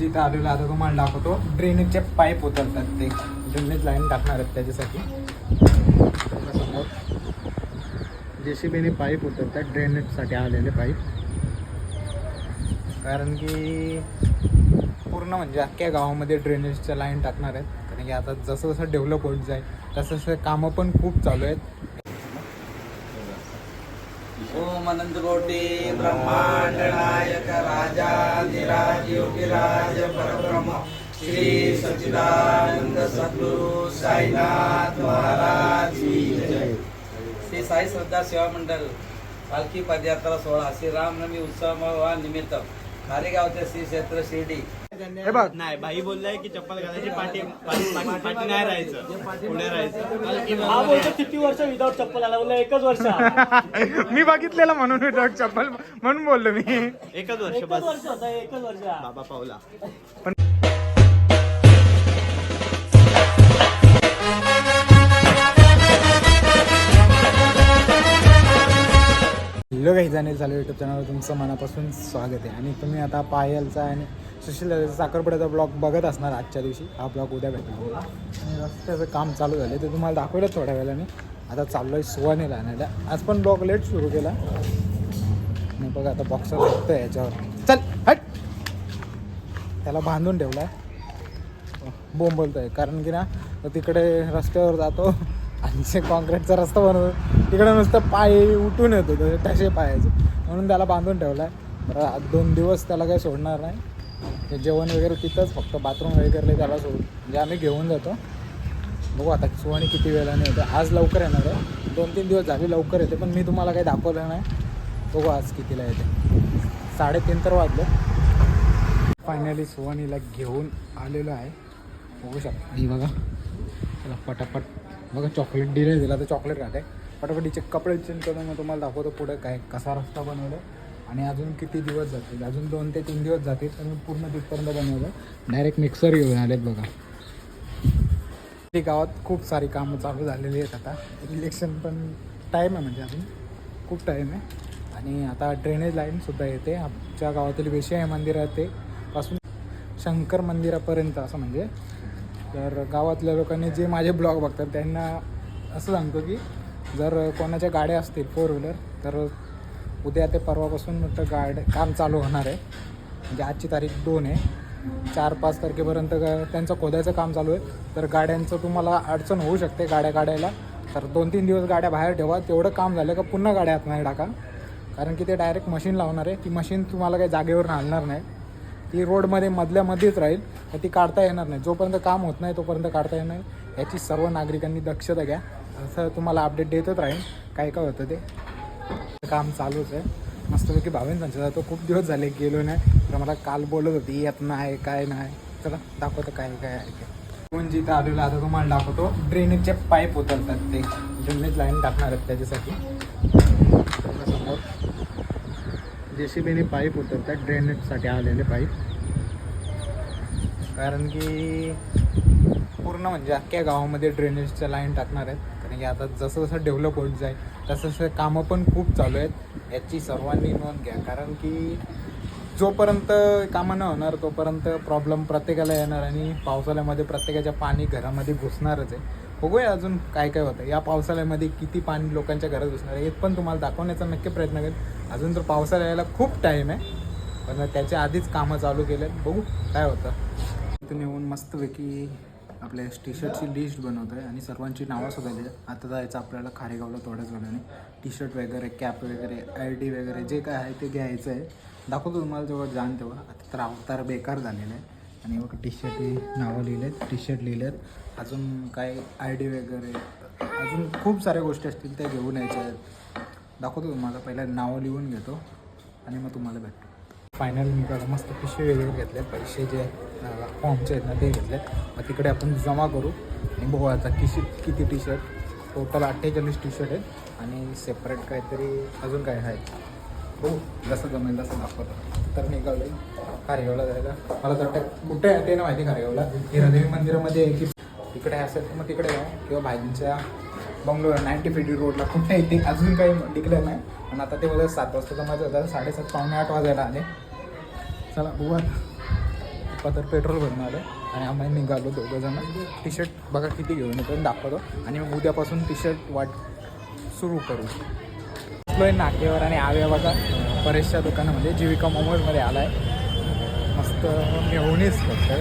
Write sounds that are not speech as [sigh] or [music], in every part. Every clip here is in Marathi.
जिथं आलेलो आता तुम्हाला दाखवतो. ड्रेनेजचे पाईप उतरतात ते. ड्रेनेज लाईन टाकणार आहेत त्याच्यासाठी. समोर जे सी बीने पाईप उतरतात ड्रेनेजसाठी आलेले पाईप कारण की पूर्ण म्हणजे अख्ख्या गावामध्ये ड्रेनेजच्या लाईन टाकणार आहेत. कारण की आता जसं जसं डेव्हलप होत जाईल तसं तसं कामं पण खूप चालू आहेत. ओम अनंत कोटी ब्रह्मांड नायक राजाधिराज योगीराज परब्रह्म श्री सच्चिदानंद सद्गुरु साईनाथ महाराज श्री साई श्रद्धा सेवा मंडळ पालखी पदयात्रा सोहळा श्री रामनवमी उत्सव निमित्त खारेगावचे श्री क्षेत्र शिर्डी हे बघ. नाही भाई बोललाय की चप्पल घालायची पाठी पाठी पाठी- पाठी नाही राहायचं. पुढे राहायचं. हा बोलतो किती वर्ष विदाऊट चप्पल आला? बोलला एकच वर्ष [laughs] मी बघितलेलं म्हणून मी चप्पल म्हणून बोललो मी. एकच वर्ष एकच बस. वर्ष होता एकच वर्ष. बाबा पावला. हॅलो काही जाणे झालं युट्यूब चॅनलवर तुमचं मनापासून स्वागत आहे. आणि तुम्ही आता पायलचा आणि सुशील साखरपुड्याचा ब्लॉग बघत असणार आजच्या दिवशी. हा ब्लॉग उद्या भेटणार. आणि रस्त्याचं काम चालू झालं ते तुम्हाला दाखवलं थोड्या वेळाने. आता चाललो आहे सुवानीला आणायला. आज पण ब्लॉग लेट सुरू केला. आणि बघा आता बॉक्सर बघतो याच्यावर. चल हट! त्याला बांधून ठेवला बोंबलतो आहे कारण की ना तिकडे रस्त्यावर जातो आणि ते कॉन्क्रीटचा रस्ता बनवतो तिकडे नुसतं पाय उठून येतो. ते पायाचे. म्हणून त्याला बांधून ठेवला आहे दोन दिवस त्याला काही सोडणार नाही. ते जेवण वगैरे तिथंच फक्त बाथरूम वगैरे त्याला सोडून. म्हणजे आम्ही घेऊन जातो. बघू आता सुवाणी किती वेळाने येते. आज लवकर येणार आहे. दोन तीन दिवस झाले लवकर येते पण मी तुम्हाला काही दाखवलं नाही. बघू आज कितीला येते. साडेतीन तर वाजले. फायनली सुवानीला घेऊन आलेलो आहे. बघू शकता. ही बघा. चला पटापट. बघा चॉकलेट डिले दिला तर चॉकलेट राहते पटापट हिचे कपडे चेंज करून मग तुम्हाला दाखवतो पुढे काय कसा रस्ता बनवला आणि अजून किती दिवस जातील? अजून दोन ते तीन दिवस जातील तर मी पूर्ण तिथपर्यंत बनवलं डायरेक्ट मिक्सर घेऊन आलेत बघा. गावात खूप सारी कामं चालू झालेली आहेत आता. इलेक्शन पण टाईम आहे म्हणजे अजून. खूप टाईम आहे. आणि आता ड्रेनेज लाईनसुद्धा येते. आमच्या गावातील वेशिया मंदिर ते पासून शंकर मंदिरापर्यंत असं म्हणजे. तर गावातल्या लोकांनी जे माझे ब्लॉग बघतात त्यांना असं सांगतो की जर कोणाच्या गाड्या असतील फोर व्हीलर तर उद्या ते परवापासून तर गाड काम चालू होणार आहे. म्हणजे आजची तारीख दोन आहे. चार पाच तारखेपर्यंत त्यांचं खोदायचं काम चालू आहे. तर गाड्यांचं तुम्हाला अडचण होऊ शकते गाड्या काढायला. तर दोन तीन दिवस गाड्या बाहेर ठेवा. तेवढं काम झालं का पुन्हा गाड्या आतमध्ये टाका. कारण की ते डायरेक्ट मशीन लावणार आहे. ती मशीन तुम्हाला काही जागेवर घालणार नाही. ती रोडमध्ये मधल्यामध्येच राहील. तर ती काढता येणार नाही. जोपर्यंत काम होत नाही तोपर्यंत काढता येणार नाही. याची सर्व नागरिकांनी दक्षता घ्या. असं तुम्हाला अपडेट देतच राहील काय काय होतं ते? काम चालूच आहे. मस्तपैकी भावेन त्यांच्या तो खूप दिवस झाले गेलो नाही तर मला काल बोलत होती येत नाही काय नाही. चला दाखवतो काय काय आहे ते. पण जिथं आलेलो आता तुम्हाला दाखवतो. ड्रेनेजचे पाईप उतरतात ते. ड्रेनेज लाईन टाकणार आहेत त्याच्यासाठी. समोर जे सी बीने पाईप उतरतात ड्रेनेजसाठी आलेले पाईप. कारण की पूर्ण म्हणजे अख्ख्या गावामध्ये ड्रेनेजच्या लाईन टाकणार आहेत. कारण की आता जसं जसं डेव्हलप होत जाईल तसं तसं कामं पण खूप चालू आहेत. याची सर्वांनी नोंद घ्या. कारण की जोपर्यंत कामं न होणार तोपर्यंत प्रॉब्लेम प्रत्येकाला येणार आणि पावसाळ्यामध्ये प्रत्येकाच्या पाणी घरामध्ये घुसणारच आहे. बघूया अजून काय काय होतं. या पावसाळ्यामध्ये किती पाणी लोकांच्या घरात घुसणार आहे हे पण तुम्हाला दाखवण्याचा नक्की प्रयत्न करेल अजून तर पावसाळा यायला खूप टाईम आहे पण त्याच्या आधीच कामं चालू केले बघू काय होतं. इथून येऊन मस्तपैकी आपल्या टी शर्टची लिस्ट बनवतो आहे आणि सर्वांची नावंसुद्धा लिहिली आता जायचं आपल्याला खारेगावला थोड्याच वेळाने टी शर्ट वगैरे कॅप वगैरे आय डी वगैरे जे काय आहे ते घ्यायचं आहे दाखवतो तुम्हाला जेव्हा जाण तेव्हा. आता तर अवतार बेकार झालेलं आहे. आणि मग टी शर्ट नावं लिहिले आहेत टी शर्ट लिहिले आहेत अजून काय आय डी वगैरे अजून खूप साऱ्या गोष्टी असतील त्या घेऊन यायच्या आहेत. दाखवतो तुम्हाला पहिला नावं लिहून घेतो आणि मग तुम्हाला भेटतो. फायनल मी मस्त पिशवी वगैरे घेतले पैसे जे फॉर्मचे आहेत ना ते घेतलेत मग तिकडे आपण जमा करू. आणि बघू आता किशी किती टी शर्ट टोटल अठ्ठेचाळीस टी शर्ट आहेत. आणि सेपरेट काहीतरी अजून काय आहे हो जसं जमेल तसं दाखवतो. तर निघालो खारेगावला जायला मला तर वाटतं कुठे आहे ते ना माहिती खारेगावला. हिरादेवी मंदिरामध्ये आहे की तिकडे असेल तर मग तिकडे जाऊ. किंवा भाईंच्या बंगलोर नाईन्टी फिफ्टी रोडला. कुठे येते अजून काही डिक्लेअर नाही. पण आता ते मला सात वाजता तर माझं होतं. साडेसात पावणे आठ वाजायला आले. चला बघू आता. तर पेट्रोल भरून आलं आणि आम्ही निघालो दोघंजणं. टी शर्ट बघा किती घेऊन येतो दाखवतो. आणि मग उद्यापासून टी शर्ट वाट सुरू करू. आहे नाकेवर आणि आव्या बघा. बरेचशा दुकानामध्ये जीविका मोमोजमध्ये आला आहे मस्त मेहुणीच फक्त.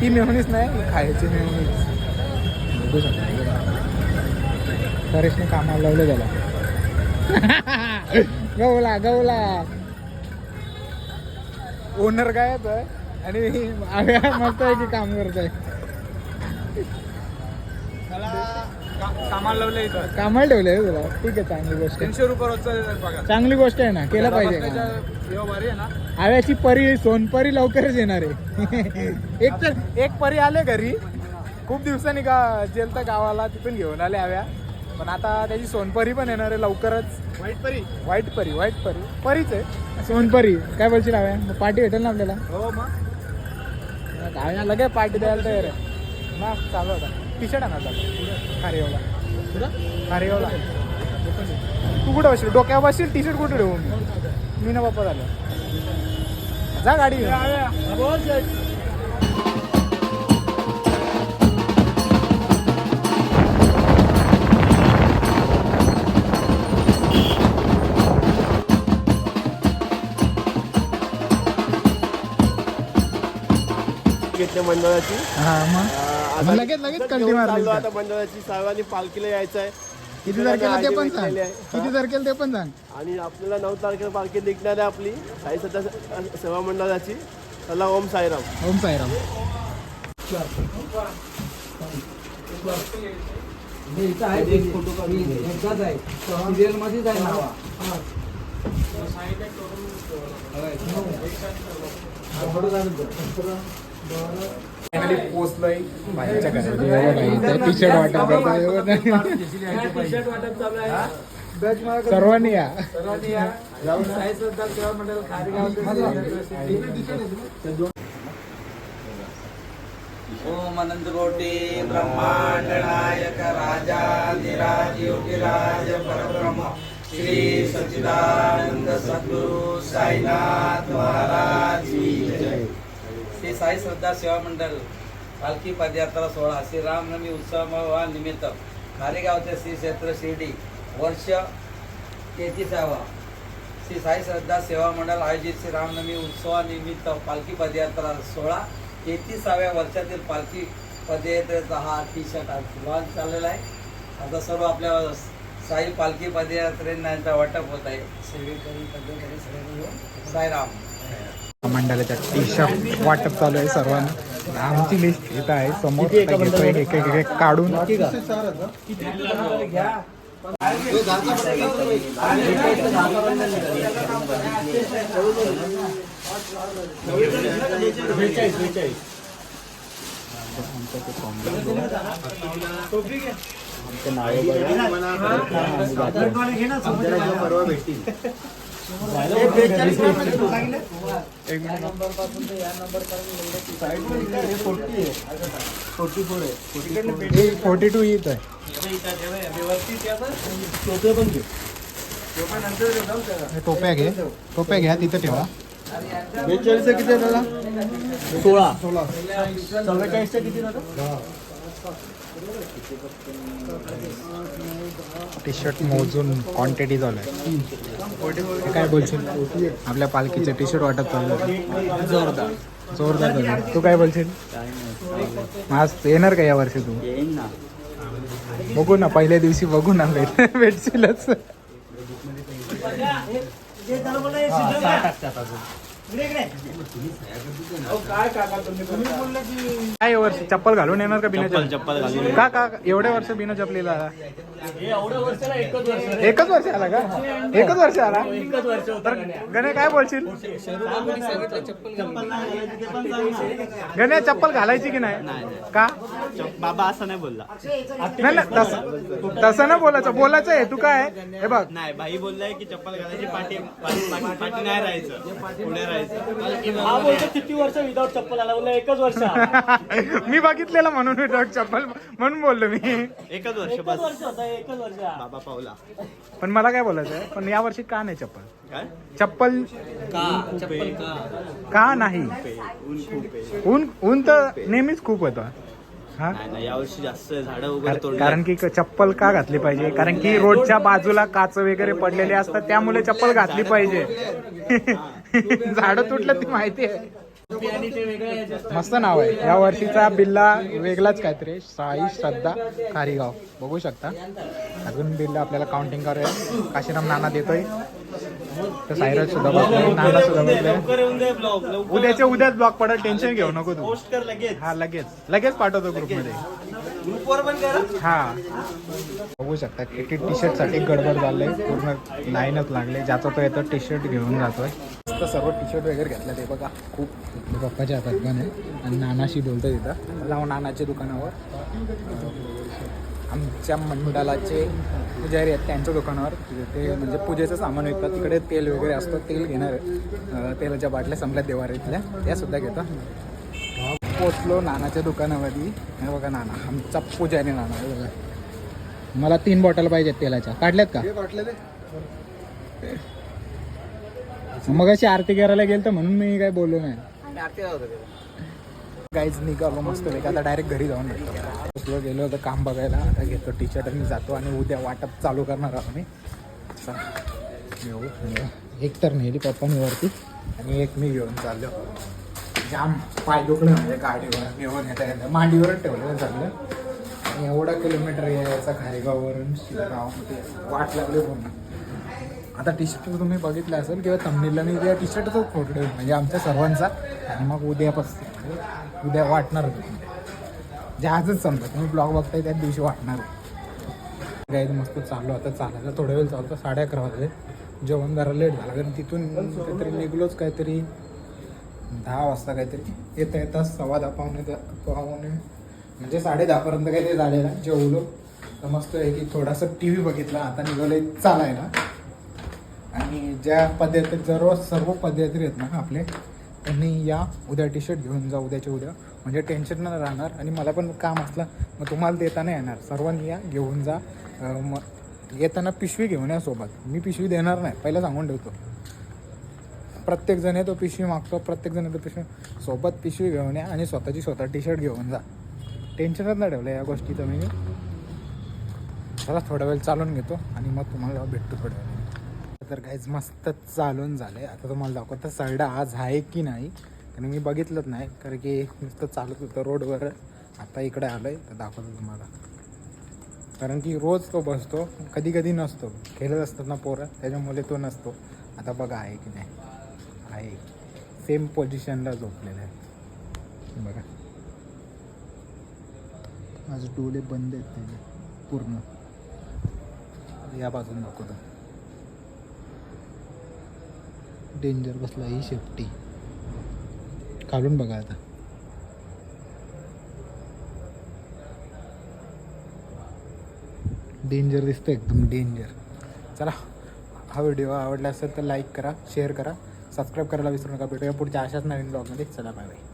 ती मेहुणीच नाही ही खायची मेहुणीच बघू शकतो बरेचने कामाला लावलं त्याला. [laughs] गवला गवला. ओनर काय आहे आणि मस्त आहे की काम करतोय. कामाला लावलं इथं. कामाला ठेवलंय तुला. ठीक आहे चांगली गोष्ट आहे. तीनशे रुपये रोजचा चांगली गोष्ट आहे ना केलं पाहिजे आहे आव्याची परी सोनपरी लवकरच येणार आहे. [laughs] एक तर एक परी आले घरी. खूप दिवसांनी का जेलता गावाला तिथून घेऊन आले आव्या. पण आता त्याची सोनपरी पण येणार आहे लवकरच. वाईट परी वाईट परी वाईट परी परीच आहे. सोनपरी. काय बोलशील आव्या मग पार्टी भेटेल ना आपल्याला? हो मग. आव्या लगेच पार्टी द्यायला तयार आहे. मग चालू होता टी शर्ट आणा खारेवला. खारेवला. तू कुठं बसशील? डोक्यावर बसशील? टी शर्ट कुठे ठेवू मी? मी ना बाप्पा झालं. जा गाडी घेतल्या मंडळाची. हा मग? आता मग लगेच लगेच कल्टी मारली चाललो? आता मंडळाची सर्वांनी पालखीला यायचं आहे. किती तारखेला ते पण सांग. किती तारखेला ते पण सांग. आणि आपल्याला नऊ तारखेला पालखी निघणार आहे आपली. साई सध्या सेवा मंडळाची. चला ओम साईराम. ओम साईराम. फायनली पोचलोय बाईच्या घरी टी शर्ट वाटप सर्वांनी या ओम अनंत कोटी ब्रह्मांड नायक राजाधिराज योगीराज परब्रह्म श्री सच्चिदानंद सद्गुरु साईनाथ महाराज की जय श्री साई श्रद्धा सेवा मंडळ पालखी पदयात्रा सोहळा श्री रामनवमी उत्सवा निमित्त खारेगावचे श्री क्षेत्र शिर्डी वर्ष तेहतीसावा. श्री साई श्रद्धा सेवा मंडळ आयोजित श्री रामनवमी उत्सवानिमित्त पालखी पदयात्रा सोहळा तेहतीसाव्या वर्षातील पालखी पदयात्रेचा हा टी शर्ट लॉन्च झालेला आहे. आता सर्व आपल्या साई पालखी पदयात्रेंना यांचा वाटप होत आहे. सेवेकरी पदयात्री सगळे साईराम. मंडळाच्या टी शर्ट वाटप चालू आहे सर्वांना. आमची लिस्ट इथं आहे. समोर घेतोय एक एक एक फोर्टी टू येत आहे. हे टोप्या घे. टोप्या घ्या तिथं ठेवा. बेचाळीस किती आहे दादा सोळा. चव्वेचाळीसच्या किती झालं टी शर्ट मोजून क्वांटिटी चालू आहे काय बोलशील आपल्या पालखीचे टी शर्ट वाटत चालू आहे जोरदार जोरदार चालू तू काय बोलशील आज येणार का या वर्षी तू बघू ना पहिल्या दिवशी बघू ना भेट भेटशीलच काय या वर्षी चप्पल घालून येणार का बिना चप्पल चप्पल? घालून का का एवढ्या वर्ष बिना चपलीला? आला हे एकच वर्ष एकच वर्ष आला का? एकच वर्ष आला? एकच वर्ष होतं गण्या. गणे काय बोलशील? गणे चप्पल घालायची की नाही? का? बाबा असं नाही बोलला. नाही. नाही, तसं तसं नाही बोलायचं. बोलायचं हेतू काय आहे? हे बघ. नाही भाई बोललाय की चप्पल घालायची पाठी पाठी नाही राहायचं. पुढे राहायचं. हा बोलतो किती वर्ष विदाऊट चप्पल आला? बोलला एकच वर्ष [laughs] मी बघितलेलं म्हणून डॉग चप्पल म्हणून बोललो मी. एकच वर्ष एकच बस. वर्ष होता एकच वर्ष. बाबा पावला. पण मला काय बोलायचं आहे पण या वर्षी का नाही चप्पल? काय? चप्पल का चप्पल का? का नाही? ऊन खूप आहे. ऊन ऊन तर नेहमीच खूप होतं. हा? नाही नाही यावर्षी जास्त झाडं वगैरे तोडली कारण की चप्पल का घातली पाहिजे? कारण की रोडच्या बाजूला काच वगैरे पडलेले असतात त्यामुळे चप्पल घातली पाहिजे. [laughs] झाडं तुटलं ती माहिती आहे. मस्त नाव आहे. या वर्षीचा बिल्ला वेगळाच काहीतरी साई श्रद्धा खारीगाव बघू शकता. अजून बिल्ला आपल्याला काउंटिंग करूया काशीराम नाना देतोय. तर सायराज सुद्धा नाना सुद्धा उद्याच्या उद्याच ब्लॉक पडत टेन्शन घेऊ नको तू. पोस्ट कर लगेच. हा लगेच. लगेच पाठवतो ग्रुपमध्ये ग्रुपवर पण करा. हा. बघू शकता की टी शर्टसाठी गडबड झालंय पूर्ण लाईनच लागले. ज्याचा तो येतो टी शर्ट घेऊन जातोय. मस्त सर्व टी शर्ट वगैरे घेतलं ते बघा. खूप पप्पाच्या हातात पण आहे. आणि नानाशी बोलतो तिथं. जाऊन नानाच्या दुकानावर. आमच्या मंडळाचे पुजारी आहेत त्यांच्या दुकानावर. ते म्हणजे पूजेचं सामान विकतात. तिकडे तेल वगैरे असतं. तेल घेणार तेलाच्या बाटल्या संपल्या देवारीतल्या त्या सुद्धा घेतो. पोचलो नानाच्या दुकानामध्ये. हे बघा नाना आमचा पुजारी नाना बघा. मला तीन बॉटल पाहिजेत तेलाच्या. काढल्यात का? मग अशी आरती करायला गेल तर म्हणून मी काय बोललो नाही. काहीच निघालो मस्त वेग आता डायरेक्ट घरी जाऊन भेटतो गेलो होतं काम बघायला. आता घेतो टी शर्ट आणि जातो आणि उद्या वाटप चालू करणार आहोत मी येऊ एक तर नेली पप्पानी वरती आणि एक मी घेऊन चाललो. जाम पाय दुखलं म्हणजे गाडीवर. घेऊन येता येतं. मांडीवरच ठेवलं चाललं आणि एवढा किलोमीटर यायचा खारेगाववरून शिरगाव वाट लागली पूर्ण. आता टी शर्ट तुम्ही बघितलं असेल किंवा तमिळला मी त्या टी शर्टच फोटो म्हणजे आमच्या सर्वांचा. आणि मग उद्यापासून उद्या वाटणार जे म्हणजे आजच समजा तुम्ही ब्लॉग बघताय त्याच दिवशी वाटणार गाईज मस्त चाललो आता चालायला थोड्या वेळ चालतो. साडे अकरा वाजले. जेवण जरा लेट झालं. कारण तिथून काहीतरी निघलोच काहीतरी. दहा वाजता काहीतरी. येता येता सव्वा दहा पावणे पावणे म्हणजे साडे दहापर्यंत काहीतरी झालेला जेवलो. तर मस्त आहे की थोडासा टी व्ही बघितला. आता निघालो चालायला. आणि ज्या पदयात्री सर्व सर्व पदयात्री आहेत ना आपले त्यांनी या उद्या टी शर्ट घेऊन जा उद्याच्या उद्या. म्हणजे टेन्शन नाही राहणार आणि मला पण काम असलं मग तुम्हाला देता नाही येणार. सर्वांनी या घेऊन जा. मग येताना पिशवी घेऊन या सोबत. मी पिशवी देणार नाही. पहिला सांगून ठेवतो. प्रत्येकजण तो येतो पिशवी मागतो. प्रत्येकजण तो पिशवी सोबत पिशवी घेऊन या आणि स्वतःची स्वतः टी शर्ट घेऊन जा. टेन्शनच नाही ठेवलं या गोष्टीचं मी चला थोडा वेळ चालून घेतो आणि मग तुम्हाला भेटतो थोड्या वेळ तर काहीच मस्त चालून झालं आहे आता तुम्हाला दाखवतं सरडा आज आहे की नाही. कारण मी बघितलंच नाही कारण की नुसतं चालत होतं रोडवर. आता इकडे आलं आहे तर दाखवतो तुम्हाला. कारण की रोज तो बसतो कधी कधी नसतो. खेळत असतात ना पोरं त्याच्यामुळे तो नसतो. आता बघा आहे की नाही? आहे. सेम पोझिशनला झोपलेला आहे. बघा. माझे डोळे बंद आहेत त्याचे पूर्ण. या बाजून दाखवतो. डेंजर बसला ही शेफ्टी काढून बघा आता. डेंजर दिसतो एकदम डेंजर चला हा व्हिडिओ आवडला असेल तर लाईक करा शेअर करा सबस्क्राईब करायला विसरू नका. भेटूया पुढच्या अशाच नवीन ब्लॉगमध्ये चला बाय बाय